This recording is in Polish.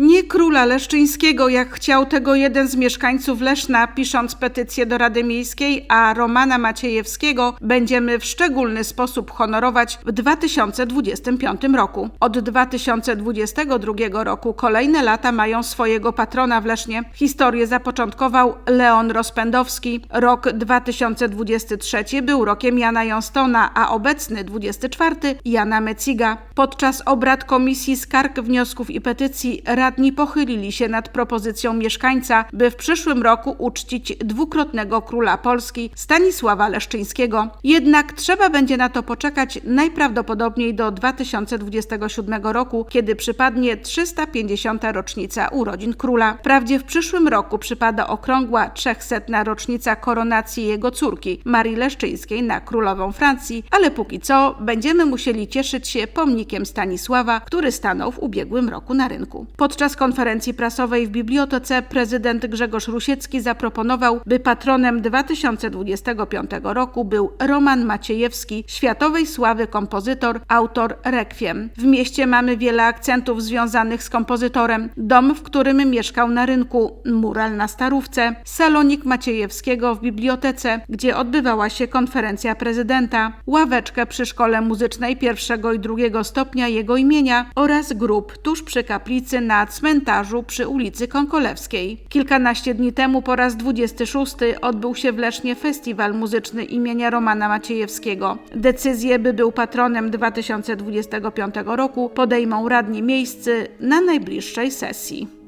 Nie króla Leszczyńskiego, jak chciał tego jeden z mieszkańców Leszna, pisząc petycję do Rady Miejskiej, a Romana Maciejewskiego będziemy w szczególny sposób honorować w 2025 roku. Od 2022 roku kolejne lata mają swojego patrona w Lesznie. Historię zapoczątkował Leon Rozpędowski. Rok 2023 był rokiem Jana Jonstona, a obecny 24 Jana Meciga. Podczas obrad Komisji Skarg, Wniosków i Petycji radni pochylili się nad propozycją mieszkańca, by w przyszłym roku uczcić dwukrotnego króla Polski Stanisława Leszczyńskiego. Jednak trzeba będzie na to poczekać najprawdopodobniej do 2027 roku, kiedy przypadnie 350. rocznica urodzin króla. Wprawdzie w przyszłym roku przypada okrągła 300. rocznica koronacji jego córki, Marii Leszczyńskiej, na królową Francji, ale póki co będziemy musieli cieszyć się pomnikiem Stanisława, który stanął w ubiegłym roku na rynku. Podczas konferencji prasowej w bibliotece prezydent Grzegorz Rusiecki zaproponował, by patronem 2025 roku był Roman Maciejewski, światowej sławy kompozytor, autor Requiem. W mieście mamy wiele akcentów związanych z kompozytorem. Dom, w którym mieszkał na rynku, mural na Starówce, salonik Maciejewskiego w bibliotece, gdzie odbywała się konferencja prezydenta, ławeczkę przy szkole muzycznej pierwszego i drugiego stopnia jego imienia oraz grób tuż przy kaplicy na cmentarzu przy ulicy Konkolewskiej. Kilkanaście dni temu po raz 26 odbył się w Lesznie festiwal muzyczny imienia Romana Maciejewskiego. Decyzję, by był patronem 2025 roku podejmą radni miejscy na najbliższej sesji.